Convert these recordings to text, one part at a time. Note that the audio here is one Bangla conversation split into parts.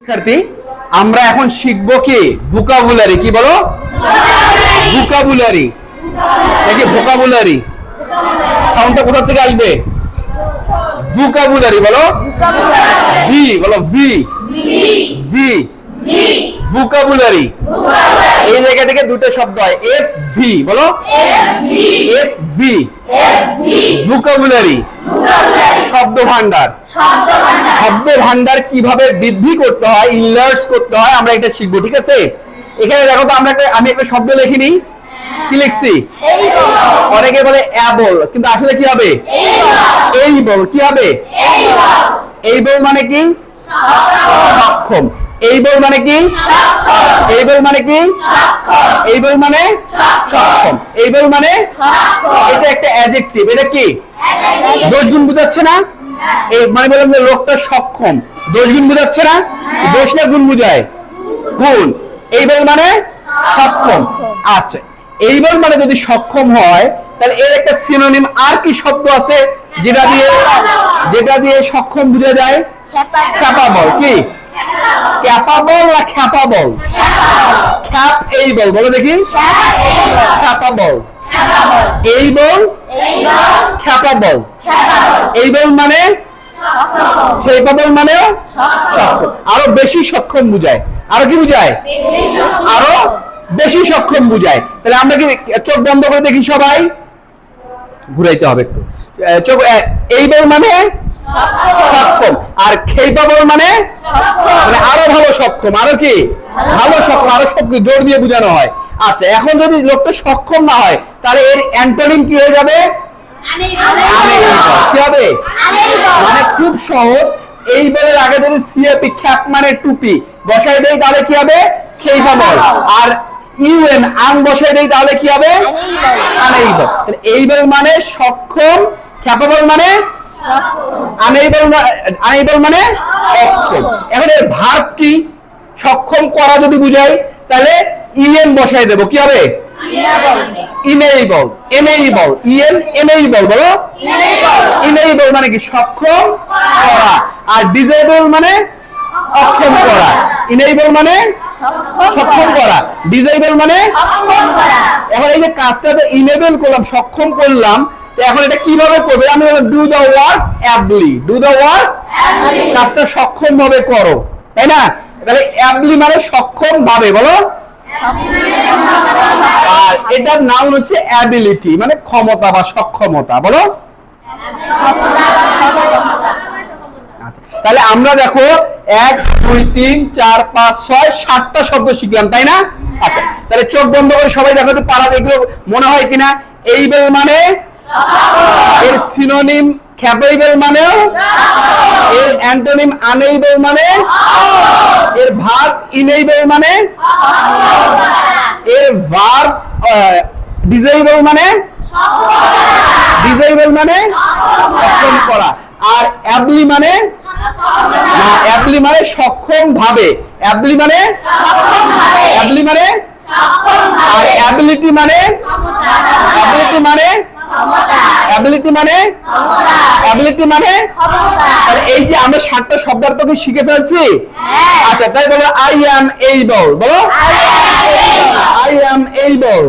শিক্ষার্থী আমরা এখন শিখব কি? ভোকাবুলারি কি বলো? ভোকাবুলারি নাকি ভোকাবুলারি সাউন্ডটা কোথা থেকে আসবে? ভোকাবুলারি বলো। ভি বলো ভি ভি ভোকাবুলারি এই জায়গা থেকে দুটো শব্দ হয় এফ ভি বলো। এফ ভি ভোকাবুলারি শব্দ ভান্ডার শব্দ ভান্ডার কীভাবে বৃদ্ধি করতে হয় ইনলার্স করতে হয় আমরা এটা শিখব ঠিক আছে? এখানে দেখো তো আমরা আমি একটা শব্দ লিখিনি। কি লিখছি? অনেকে বলে অ্যাবল কিন্তু আসলে কি হবে? এই বল। কি হবে? এই বল। মানে কি? সক্ষম। এই বল মানে কি? এই বল মানে কি? এই বল মানে? সক্ষম। এই বল মানে? অ্যাডজেক্টিভ এটা কি? দোষ গুণ বুঝাচ্ছে না? এই মানে বললাম যে লোকটা সক্ষম। দোষ গুণ বুঝাচ্ছে না? দোষ না গুণ বুঝায়? গুণ। এইবার মানে সক্ষম। আচ্ছা এইবার মানে যদি সক্ষম হয় তাহলে এর একটা সিনোনিম আর কি শব্দ আছে? যেটা দিয়ে যেটা দিয়ে সক্ষম বোঝা যায়? ক্যাপাবল কি? ক্যাপাবল না খ্যাপাবল খ্যাপ এই বল বলো দেখি। খ্যাপাবল এই বল এই বল মানে? খেপাবল মানে? সক্ষম আরও বেশি সক্ষম বুঝায়। আরও কি বুঝায়? আরও বেশি সক্ষম বুঝায়। তাহলে আমরা কি চোখ বন্ধ করে দেখি সবাই? ঘুরাইতে হবে একটু। চোখ এই বল মানে? সক্ষম। আর খেপাবল মানে? মানে আরও ভালো সক্ষম। আরও কি? ভালো সক্ষম। আরও শক্তি জোর দিয়ে বোঝানো হয়। আচ্ছা এখন যদি লোকটা সক্ষম না হয় তাহলে এর অ্যান্টোনিম কি হয়ে যাবে? কি হবে? মানে খুব সহজ। এই বলের আগে যদি সিএপি খ্যাপ মানে টুপি বসাই দেই তাহলে কি হবে? বল আর ইউএন আং বসাই দেই তাহলে কি হবে? আনেইবল এইবল মানে সক্ষম খ্যাপাবল মানে? আনেইবল আনেইবল মানে অক্ষম এখন এর ভার্ব কি? সক্ষম করা যদি বুঝাই তাহলে ইএন বসাই দেবো কি হবে? ইনেবল এনেবল ইএন এনেবল বলো? ইনেবল মানে কি? সক্ষম করা। আর ডিজেবল মানে অক্ষম করা। ইনেবল মানে সক্ষম করা। ডিজেবল মানে এখন এই যে কাজটা ইনেবল করলাম সক্ষম করলাম তো এখন এটা কীভাবে করবে? আমি do the work ably do the work কাজটা সক্ষম ভাবে করো। তাই না? তাহলে অ্যাবলি মানে সক্ষম ভাবে বলো? আর এটার নাম হচ্ছে অ্যাবিলিটি মানে ক্ষমতা বা সক্ষমতা বলো? আচ্ছা, তাহলে আমরা দেখো এক দুই তিন চার পাঁচ ছয় সাতটা শব্দ শিখলাম তাই না? আচ্ছা তাহলে চোখ বন্ধ করে সবাই দেখো তো পারা এগুলো মনে হয় কিনা? এই বেল মানে? এর সিনোনিম খ্যাপেবল মানে? এর অ্যান্টোনিম আনেইবল মানে? এর ভাব ইনেইবল মানে? ডিজেবল মানে? ডিজেবল মানে? সক্ষম করা। আর অ্যাবলি মানে? না অ্যাবলি মানে সক্ষম ভাবে। অ্যাবলি মানে? অ্যাবলি মানে? আর অ্যাবিলিটি মানে? অ্যাবিলিটি মানে? অ্যাবিলিটি মানে? অ্যাবিলিটি মানে? তাহলে এই যে আমরা সাতটা শিখে ফেলছি? আচ্ছা তাই বলো আই অ্যাম এইবল বলো। I am able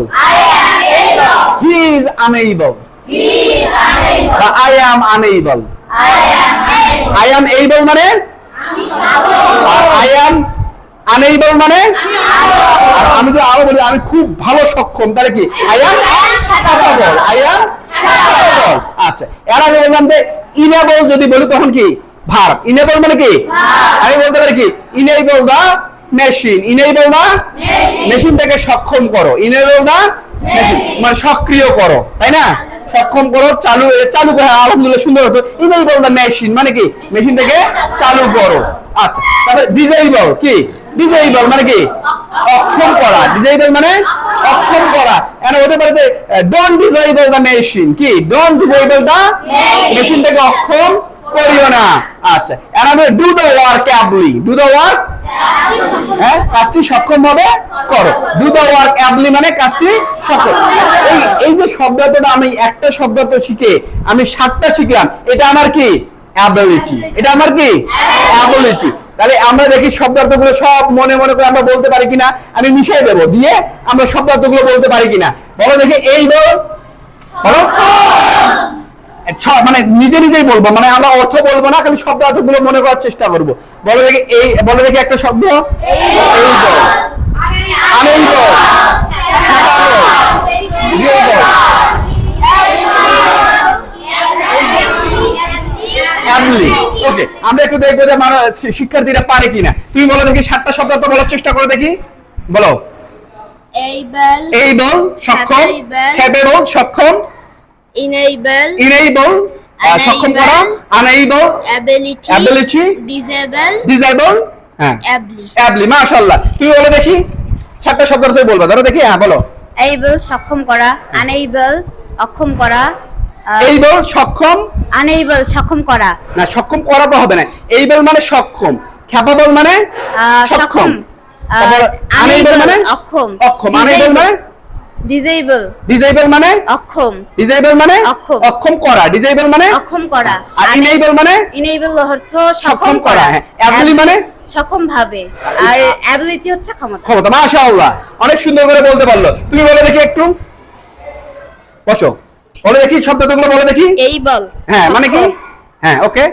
he is unable বা I am I am able মানে? আই অ্যাম মানে? আর আমি তো আরও বলি আমি খুব ভালো সক্ষম তাহলে কি? I am capable I am capable আচ্ছা এর আগে বললাম যে ইনেবল যদি বলি তখন কি? ভার্ব ইনেবল মানে কি? আমি বলতে পারি কি? Enable the machine enable the মেশিনটাকে সক্ষম করো। ইনেবল দা মেশিন মানে সক্রিয় করো। তাই না? সক্ষম করো চালু চালু করো আলহামদুলিল্লাহ সুন্দর হতো। ইনেবল দা মেশিন মানে কি? মেশিনটাকে চালু করো। আচ্ছা তারপরে ডিজেবল কি? ডিজেবল মানে কি? অক্ষম করা। ডিজেবল মানে অক্ষম করা। এখানে হতে পারে যে ডোন্ট ডিজেবল দা মেশিন কি? ডোন্ট ডিজেবল দা মেশিনটাকে অক্ষম করিও না। আচ্ছা এর আমি do the work ably do the work হ্যাঁ কাজটি সক্ষম ভাবে করো। ডু দ্য ওয়ার্ক অ্যাবলি মানে কাজটি সক্ষম। এই এই যে শব্দটা আমি, একটা শব্দ তো শিখে, আমি সাতটা শিখলাম। এটা আমার কি? অ্যাবিলিটি এটা আমার কি? অ্যাবিলিটি তাহলে আমরা দেখি শব্দার্থগুলো সব মনে মনে করে আমরা বলতে পারি কিনা? আমি মিশিয়ে দেবো, দিয়ে আমরা শব্দার্থগুলো বলতে পারি কিনা? বলো দেখি, এই বল। মানে নিজে নিজেই বলব মানে আমরা অর্থ বলব না, খালি শব্দার্থগুলো মনে করার চেষ্টা করব। বলো দেখি, এই, বলো দেখি একটা শব্দ। এই বল আনন্দ বল দিয়ে বল অ্যাবলি ওকে আমরা একটু দেখব যে শিক্ষার্থীরা পারে কিনা। তুমি বলো দেখি সাতটা শব্দার্থ বলার চেষ্টা করো দেখি। বলো। এইবল সক্ষম। Capable. ক্যাপেবল সক্ষম। enable, ইনেবল সক্ষম করা। ডিসেবল। হ্যাঁ। ably. অ্যাবলি মাশাআল্লাহ। তুমি বলো দেখি সাতটা শব্দ তুমি বলবা। ধরো দেখি হ্যাঁ বলো। able সক্ষম করা। unable অক্ষম করা। এইবল সক্ষম। Unable সক্ষম করা। না সক্ষম করা তো হবে না। এইবল মানে সক্ষম। ক্যাপাবল মানে সক্ষম। unable মানে অক্ষম। অক্ষম। আনএবল মানে? ডিজেবল ডিসেবল মানে? অক্ষম। ডিসেবল মানে? অক্ষম। অক্ষম করা। ডিসেবল মানে? অক্ষম করা। আর ইনেবল মানে? ইনেবল অর্থ সক্ষম করা, হ্যাঁ। মানে? সক্ষম ভাবে আর অ্যাবিলিটি হচ্ছে ক্ষমতা। ক্ষমতা। মাশাআল্লাহ। অনেক সুন্দর করে বলতে পারল। তুমি বলে দেখি একটু। বসো। বলো দেখি শব্দগুলো বলো দেখি। এইবল হ্যাঁ মানে কি? হ্যাঁ ওকে।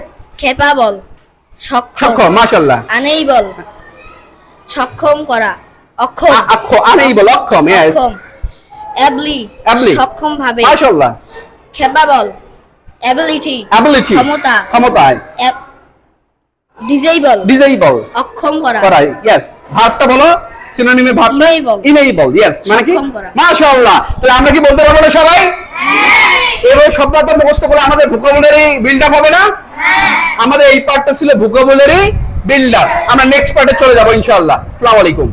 খেপাবল সক্ষম। মাশাআল্লাহ। আনেইবল সক্ষম করা। অক্ষম। অক্ষ আনেইবল অক্ষম ইয়েস অ্যাবলি Ably। সক্ষম ভাবে মাশাআল্লাহ। Capable ability. অ্যাবিলিটি। ক্ষমতা। ক্ষমতা ডিজেবল ডিসেবল অক্ষম করা। করা ইয়েস ভার্বটা বলো। সিনোনিমে ভাব ইনেবল ইয়েস মানে কি? মাশাআল্লাহ। তাহলে আমরা কি বলতে পারব না সবাই? এবার শব্দার্থ মুখস্থ করে আমাদের ভোকাবুলারি বিল্ড আপ হবে না? আমাদের এই পার্টটা ছিল ভোকাবুলারি বিল্ড আপ আমরা নেক্সট পার্টে চলে যাব ইনশাআল্লাহ। আসসালামু আলাইকুম।